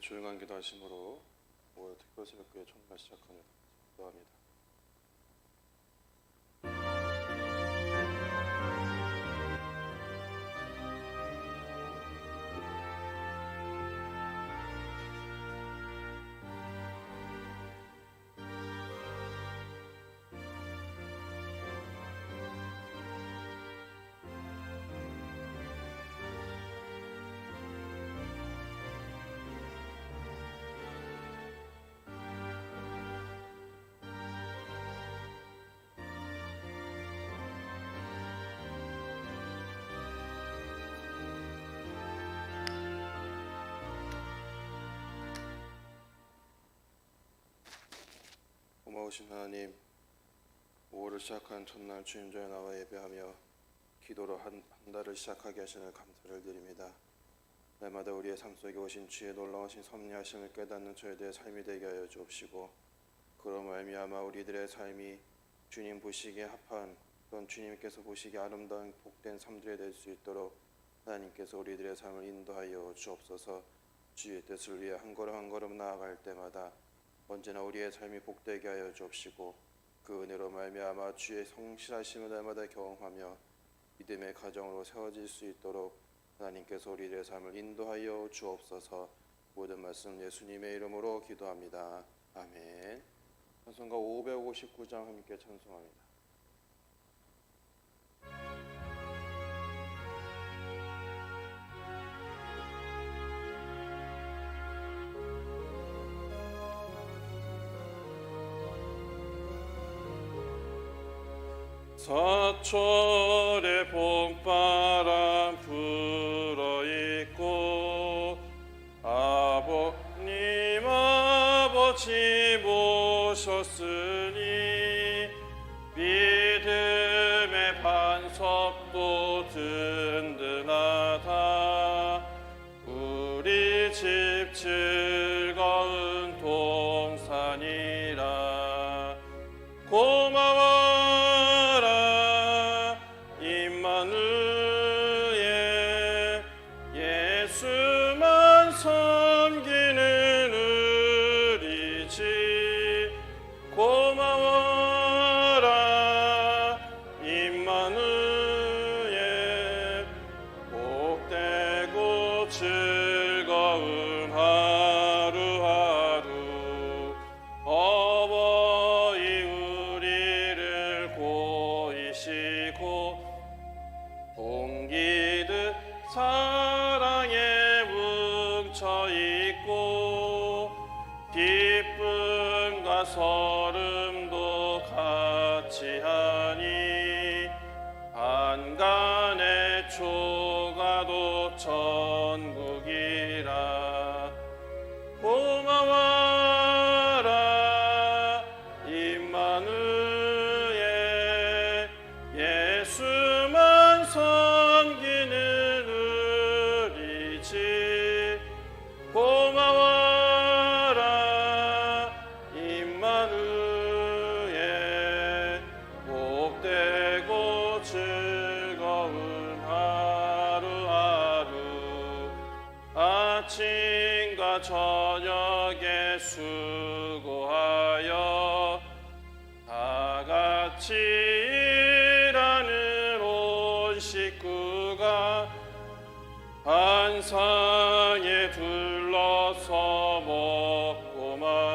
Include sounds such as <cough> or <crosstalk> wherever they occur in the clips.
조용한 기도하심으로 5월 특별 새벽교회 첫날 시작하는 기도합니다. 고마우신 하나님, 5월을 시작한 첫날 주님전에 나와 예배하며 기도로 한, 한 달을 시작하게 하시는 감사를 드립니다. 날마다 우리의 삶 속에 오신 주의 놀라우신 섭리하심을 깨닫는 저희들의 삶이 되게 하여 주옵시고 그로 말미암아 우리들의 삶이 주님 보시기에 합한 또한 주님께서 보시기에 아름다운 복된 삶들이 될 수 있도록 하나님께서 우리들의 삶을 인도하여 주옵소서 주의 뜻을 위해 한 걸음 한 걸음 나아갈 때마다 언제나 우리의 삶이 복되게 하여 주옵시고 그 은혜로 말미암아 주의 성실하심을 날마다 경험하며 믿음의 가정으로 세워질 수 있도록 하나님께서 우리들의 삶을 인도하여 주옵소서 모든 말씀 예수님의 이름으로 기도합니다. 아멘. 찬송가 559장 함께 찬송합니다. 서철에 봄바람 불어 있고 아버님 아버지 모셨으니 믿음의 반석도 든든하다. 우리 집즐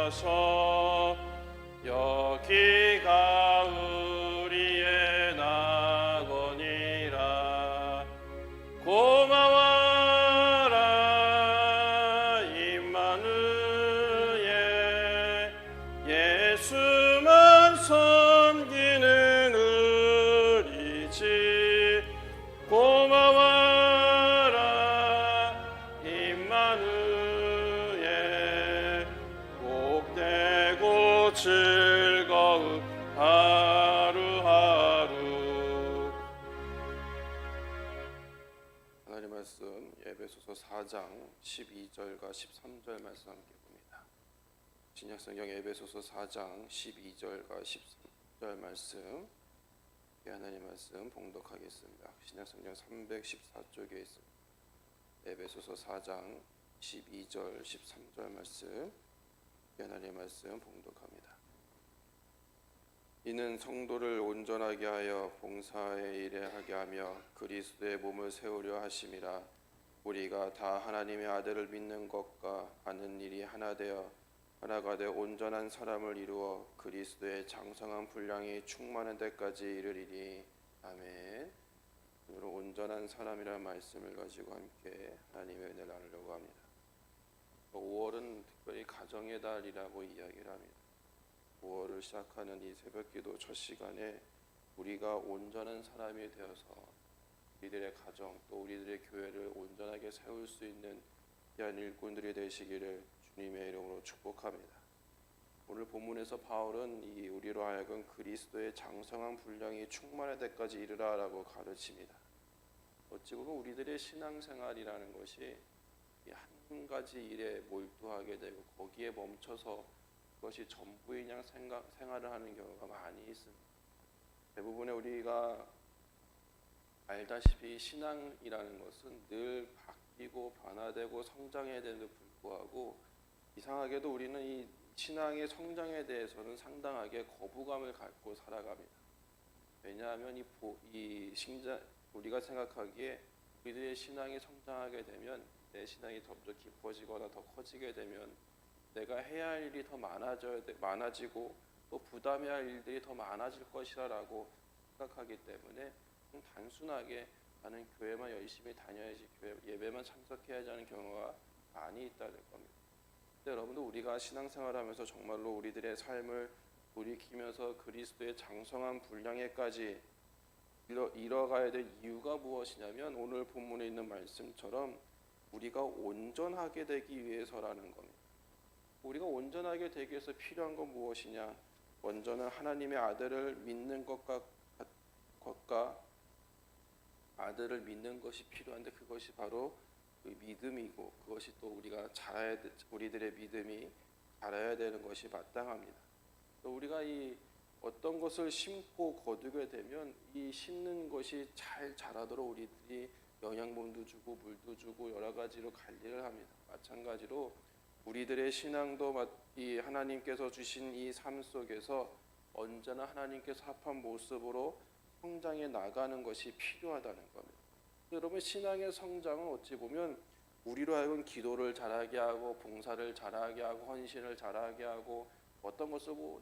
마셔. 여기 말씀 예배소서 4장 12절과 13절 말씀 함께 봅니다. 신약성경 예배소서 4장 12절과 13절 말씀 이 하나님 말씀 봉독하겠습니다. 신약성경 314쪽에 있습니다. 에베소서 4장 12절, 13절 말씀 하나님의 말씀 봉독합니다. 이는 성도를 온전하게 하여 봉사의 일에 하게 하며 그리스도의 몸을 세우려 하심이라 우리가 다 하나님의 아들을 믿는 것과 아는 일이 하나 되어 하나가 되어 온전한 사람을 이루어 그리스도의 장성한 분량이 충만한 데까지 이르리니 아멘. 오늘 온전한 사람이라는 말씀을 가지고 함께 하나님의 은혜를 나누려고 합니다. 5월은 특별히 가정의 달이라고 이야기를 합니다. 5월을 시작하는 이 새벽기도 첫 시간에 우리가 온전한 사람이 되어서 우리들의 가정 또 우리들의 교회를 온전하게 세울 수 있는 귀한 일꾼들이 되시기를 주님의 이름으로 축복합니다. 오늘 본문에서 바울은 이 우리로 하여금 그리스도의 장성한 분량이 충만할 때까지 이르라라고 가르칩니다. 어찌 보면 우리들의 신앙생활이라는 것이 이한 가지 일에 몰두하게 되고 거기에 멈춰서 그것이 전부인 양 생각, 생활을 하는 경우가 많이 있습니다. 대부분의 우리가 알다시피 신앙이라는 것은 늘 바뀌고 변화되고 성장해야 되는데 불구하고 이상하게도 우리는 이 신앙의 성장에 대해서는 상당하게 거부감을 갖고 살아갑니다. 왜냐하면 이, 보, 이 신자, 우리가 생각하기에 우리들의 신앙이 성장하게 되면 내 신앙이 점점 깊어지거나 더 커지게 되면 내가 해야 할 일이 더 많아져야 돼, 많아지고 또 부담해야 할 일들이 더 많아질 것이라고 생각하기 때문에 단순하게 나는 교회만 열심히 다녀야지 교회 예배만 참석해야지 하는 경우가 많이 있다는 겁니다. 근데 여러분도 우리가 신앙생활하면서 정말로 우리들의 삶을 돌이키면서 그리스도의 장성한 분량에까지 이뤄, 이뤄가야 될 이유가 무엇이냐면 오늘 본문에 있는 말씀처럼 우리가 온전하게 되기 위해서라는 겁니다. 우리가 온전하게 되기 위해서 필요한 건 무엇이냐? 먼저는 하나님의 아들을 믿는 것과 것과 아들을 믿는 것이 필요한데 그것이 바로 그 믿음이고 그것이 또 우리가 자라야 돼- 우리들의 믿음이 자라야 되는 것이 마땅합니다. 또 우리가 이 어떤 것을 심고 거두게 되면 이 심는 것이 잘 자라도록 우리들이 영양분도 주고 물도 주고 여러 가지로 관리를 합니다. 마찬가지로 우리들의 신앙도 마- 이 하나님께서 주신 이 삶 속에서 언제나 하나님께서 합한 모습으로 성장해 나가는 것이 필요하다는 겁니다. 여러분 신앙의 성장은 어찌 보면 우리로 하여금 기도를 잘하게 하고 봉사를 잘하게 하고 헌신을 잘하게 하고 어떤 것을 뭐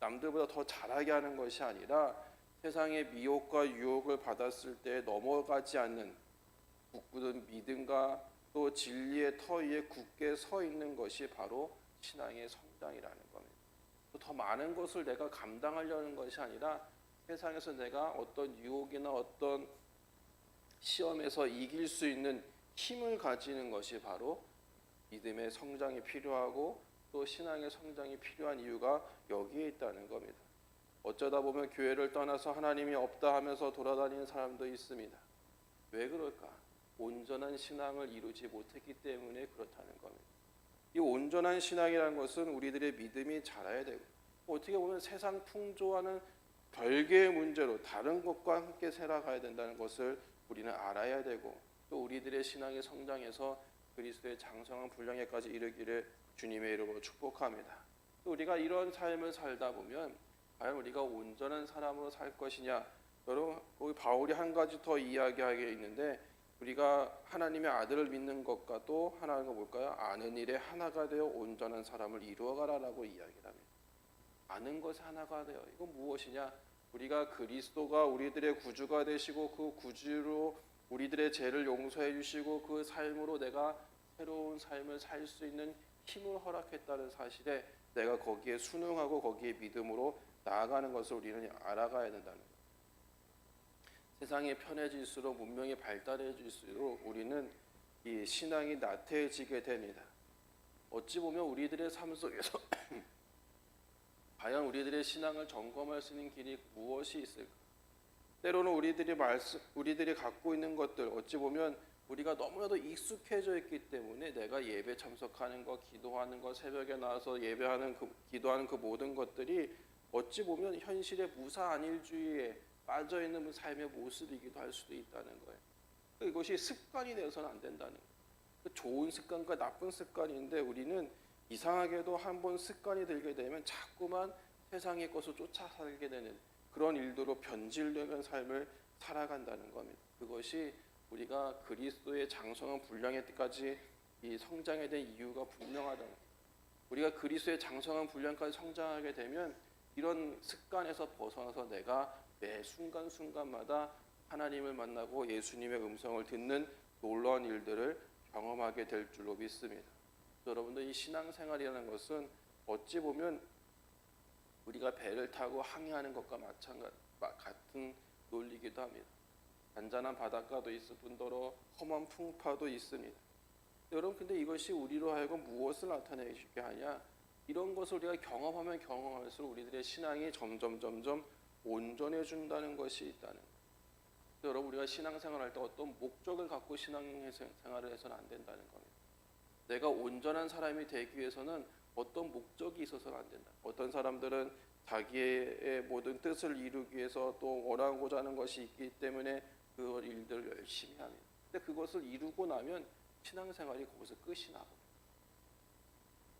남들보다 더 잘하게 하는 것이 아니라 세상의 미혹과 유혹을 받았을 때 넘어가지 않는 굳은 믿음과 또 진리의 터 위에 굳게 서 있는 것이 바로 신앙의 성장이라는 겁니다. 또더 많은 것을 내가 감당하려는 것이 아니라 세상에서 내가 어떤 유혹이나 어떤 시험에서 이길 수 있는 힘을 가지는 것이 바로 믿음의 성장이 필요하고 또 신앙의 성장이 필요한 이유가 여기에 있다는 겁니다. 어쩌다 보면 교회를 떠나서 하나님이 없다 하면서 돌아다니는 사람도 있습니다. 왜 그럴까? 온전한 신앙을 이루지 못했기 때문에 그렇다는 겁니다. 이 온전한 신앙이라는 것은 우리들의 믿음이 자라야 되고 어떻게 보면 세상 풍조와는 별개의 문제로 다른 것과 함께 살아가야 된다는 것을 우리는 알아야 되고 또 우리들의 신앙의 성장에서 그리스도의 장성한 분량에까지 이르기를 주님의 이름으로 축복합니다. 또 우리가 이런 삶을 살다 보면 과연 우리가 온전한 사람으로 살 것이냐? 여러분 거기 바울이 한 가지 더 이야기하게 있는데 우리가 하나님의 아들을 믿는 것과 또 하나가 뭘까요? 아는 일에 하나가 되어 온전한 사람을 이루어가라라고 이야기를 합니다. 아는 것에 하나가 되어 이건 무엇이냐? 우리가 그리스도가 우리들의 구주가 되시고 그 구주로 우리들의 죄를 용서해 주시고 그 삶으로 내가 새로운 삶을 살 수 있는 힘을 허락했다는 사실에 내가 거기에 순응하고 거기에 믿음으로 나아가는 것을 우리는 알아가야 된다는 거예요. 세상이 편해질수록 문명이 발달해질수록 우리는 이 신앙이 나태해지게 됩니다. 어찌 보면 우리들의 삶 속에서 <coughs> 과연 우리들의 신앙을 점검할 수 있는 길이 무엇이 있을까? 때로는 우리들이 말씀, 우리들이 갖고 있는 것들 어찌 보면 우리가 너무나도 익숙해져 있기 때문에 내가 예배 참석하는 것, 기도하는 것, 새벽에 나와서 예배하는 그 기도하는 그 모든 것들이 어찌 보면 현실의 무사 안일주의에 빠져 있는 삶의 모습이기도 할 수도 있다는 거예요. 이것이 습관이 되어서는 안 된다는 거예요. 그 좋은 습관과 나쁜 습관인데 우리는 이상하게도 한 번 습관이 들게 되면 자꾸만 세상의 것을 쫓아 살게 되는 그런 일들로 변질되는 삶을 살아간다는 겁니다. 그것이 우리가 그리스도의 장성한 분량에까지 이 성장에 대한 이유가 분명하다. 우리가 그리스도의 장성한 분량까지 성장하게 되면 이런 습관에서 벗어나서 내가 매 순간 순간마다 하나님을 만나고 예수님의 음성을 듣는 놀라운 일들을 경험하게 될 줄로 믿습니다. 여러분들 이 신앙생활이라는 것은 어찌 보면 우리가 배를 타고 항해하는 것과 마찬가지 같은 논리기도 합니다. 잔잔한 바닷가도 있을 뿐더러 험한 풍파도 있습니다. 여러분 근데 이것이 우리로 하여금 무엇을 나타내게 하냐? 이런 것을 우리가 경험하면 경험할수록 우리들의 신앙이 점점 점점 온전해진다는 것이 있다는 거예요. 여러분 우리가 신앙생활할 때 어떤 목적을 갖고 신앙생활을 해서는 안 된다는 겁니다. 내가 온전한 사람이 되기 위해서는 어떤 목적이 있어서는 안 된다. 어떤 사람들은 자기의 모든 뜻을 이루기 위해서 또 원하고자 하는 것이 있기 때문에 그 일들을 열심히 합니다. 근데 그것을 이루고 나면 신앙생활이 거기서 끝이 나고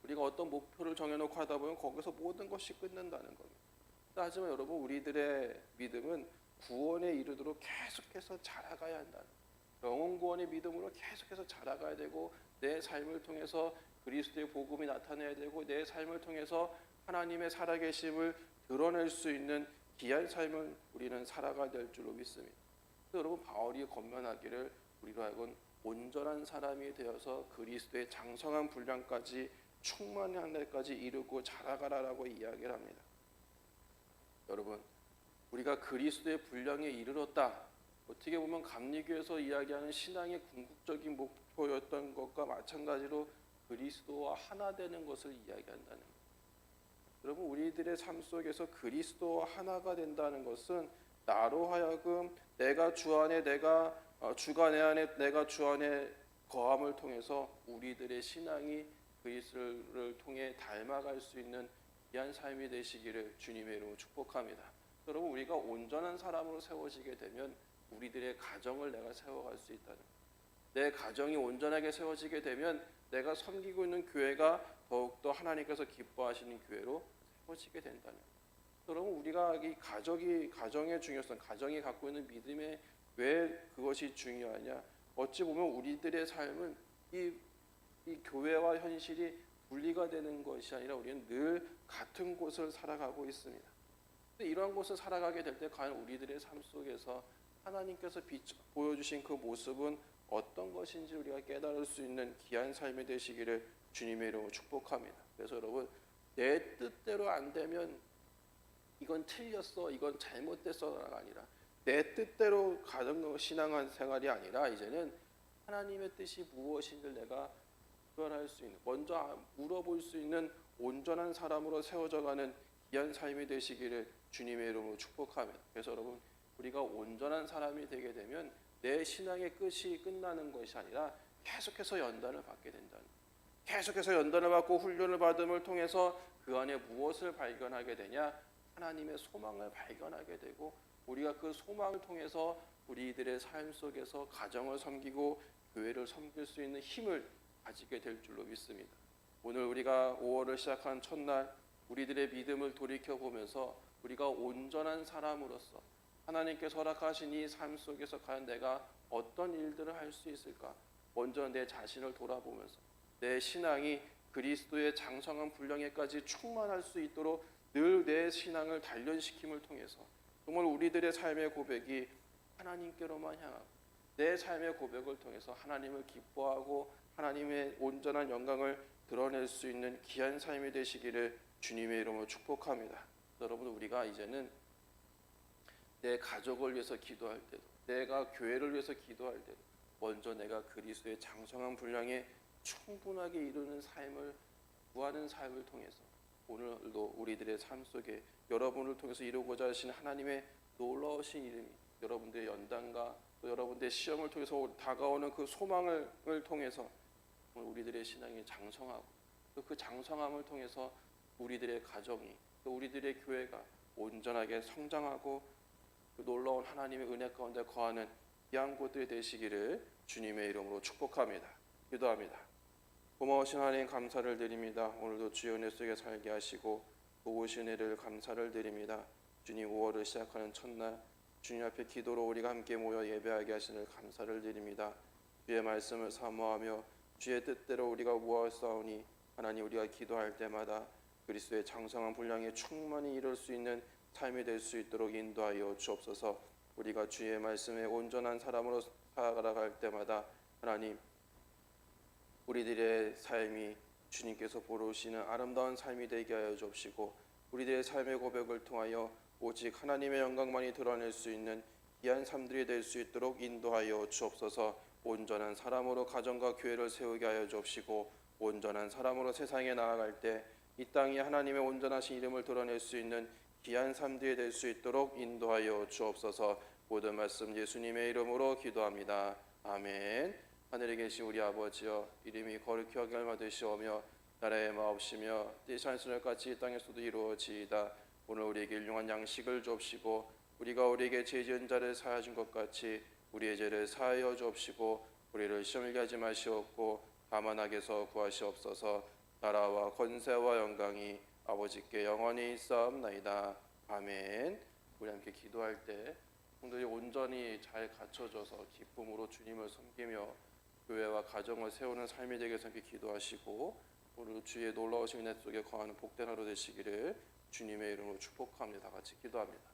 우리가 어떤 목표를 정해놓고 하다 보면 거기서 모든 것이 끝난다는 겁니다. 하지만 여러분 우리들의 믿음은 구원에 이르도록 계속해서 자라가야 한다는 영혼 구원의 믿음으로 계속해서 자라가야 되고 내 삶을 통해서 그리스도의 복음이 나타내야 되고 내 삶을 통해서 하나님의 살아계심을 드러낼 수 있는 귀한 삶을 우리는 살아가야 될 줄로 믿습니다. 여러분 바울이 건면하기를 우리로 하여금 온전한 사람이 되어서 그리스도의 장성한 분량까지 충만한 데까지 이르고 자라가라라고 이야기를 합니다. 여러분 우리가 그리스도의 분량에 이르렀다. 어떻게 보면 감리교에서 이야기하는 신앙의 궁극적인 목표였던 것과 마찬가지로 그리스도와 하나 되는 것을 이야기한다는 것. 여러분 우리들의 삶 속에서 그리스도와 하나가 된다는 것은 나로 하여금 내가 주 안에 내가 어, 주가 내 안에 내가 주 안에 거함을 통해서 우리들의 신앙이 그리스도를 통해 닮아갈 수 있는 귀한 삶이 되시기를 주님의 이름으로 축복합니다. 여러분 우리가 온전한 사람으로 세워지게 되면 우리들의 가정을 내가 세워갈 수 있다는 것. 내 가정이 온전하게 세워지게 되면 내가 섬기고 있는 교회가 더욱더 하나님께서 기뻐하시는 교회로 세워지게 된다는 것. 여러분 우리가 이 가족이 가정의 중요성, 가정이 갖고 있는 믿음에 왜 그것이 중요하냐? 어찌 보면 우리들의 삶은 이, 이 교회와 현실이 분리가 되는 것이 아니라 우리는 늘 같은 곳을 살아가고 있습니다. 이러한 곳을 살아가게 될 때 과연 우리들의 삶 속에서 하나님께서 보여주신 그 모습은 어떤 것인지 우리가 깨달을 수 있는 귀한 삶이 되시기를 주님의 이름으로 축복합니다. 그래서 여러분 내 뜻대로 안 되면 이건 틀렸어, 이건 잘못됐어가 아니라 내 뜻대로 가정 신앙한 생활이 아니라 이제는 하나님의 뜻이 무엇인지를 내가 구별할 수 있는 먼저 물어볼 수 있는 온전한 사람으로 세워져가는 귀한 삶이 되시기를 주님의 이름으로 축복합니다. 그래서 여러분 우리가 온전한 사람이 되게 되면 내 신앙의 끝이 끝나는 것이 아니라 계속해서 연단을 받게 된다는 계속해서 연단을 받고 훈련을 받음을 통해서 그 안에 무엇을 발견하게 되냐 하나님의 소망을 발견하게 되고 우리가 그 소망을 통해서 우리들의 삶 속에서 가정을 섬기고 교회를 섬길 수 있는 힘을 가지게 될 줄로 믿습니다. 오늘 우리가 5월을 시작한 첫날 우리들의 믿음을 돌이켜 보면서 우리가 온전한 사람으로서 하나님께서 허락하신 이 삶 속에서 과연 내가 어떤 일들을 할 수 있을까? 먼저 내 자신을 돌아보면서 내 신앙이 그리스도의 장성한 분량에까지 충만할 수 있도록 늘 내 신앙을 단련시킴을 통해서 정말 우리들의 삶의 고백이 하나님께로만 향하고 내 삶의 고백을 통해서 하나님을 기뻐하고 하나님의 온전한 영광을 드러낼 수 있는 귀한 삶이 되시기를 주님의 이름으로 축복합니다. 여러분 우리가 이제는 내 가족을 위해서 기도할 때도 내가 교회를 위해서 기도할 때도 먼저 내가 그리스도의 장성한 분량에 충분하게 이루는 삶을 구하는 삶을 통해서 오늘도 우리들의 삶 속에 여러분을 통해서 이루고자 하신 하나님의 놀라우신 이름이 여러분들의 연단과 또 여러분들의 시험을 통해서 다가오는 그 소망을 통해서 우리들의 신앙이 장성하고 또그 장성함을 통해서 우리들의 가정이 또 우리들의 교회가 온전하게 성장하고 그 놀라운 하나님의 은혜 가운데 거하는 곳들이 되시기를 주님의 이름으로 축복합니다. 기도합니다. 고마우신 하나님 감사를 드립니다. 오늘도 주의 은혜 속에 살게 하시고 도우신 은혜를 감사를 드립니다. 주님 5월을 시작하는 첫날 주님 앞에 기도로 우리가 함께 모여 예배하게 하시는 감사를 드립니다. 주의 말씀을 사모하며 주의 뜻대로 우리가 모아싸우니 하나님 우리가 기도할 때마다 그리스도의 장성한 분량에 충만히 이룰 수 있는 삶이 될 수 있도록 인도하여 주옵소서. 우리가 주의 말씀에 온전한 사람으로 살아갈 때마다 하나님 우리들의 삶이 주님께서 보러오시는 아름다운 삶이 되게 하여 주옵시고 우리들의 삶의 고백을 통하여 오직 하나님의 영광만이 드러낼 수 있는 귀한 삶들이 될 수 있도록 인도하여 주옵소서 온전한 사람으로 가정과 교회를 세우게 하여 주옵시고 온전한 사람으로 세상에 나아갈 때 이 땅이 하나님의 온전하신 이름을 드러낼 수 있는 귀한 삶들이 될 수 있도록 인도하여 주옵소서 모든 말씀 예수님의 이름으로 기도합니다. 아멘. 하늘에 계신 우리 아버지여 이름이 거룩히 여김을 받으시오며 나라의 마옵시며 뜻이 하늘과 같이 이 땅에서도 이루어지이다. 오늘 우리에게 일용한 양식을 주옵시고 우리가 우리에게 죄 지은 자를 사하여 준것 같이 우리의 죄를 사하여 주옵시고 우리를 시험하게 하지 마시옵고 다만 악에서 구하시옵소서 나라와 권세와 영광이 아버지께 영원히 있사옵나이다. 아멘. 우리 함께 기도할 때 성도들이 온전히 잘 갖춰져서 기쁨으로 주님을 섬기며 교회와 가정을 세우는 삶이 되게 함께 기도하시고 오늘 주의 놀라우신 은혜 속에 거하는 복된 하루 되시기를 주님의 이름으로 축복합니다. 다 같이 기도합니다.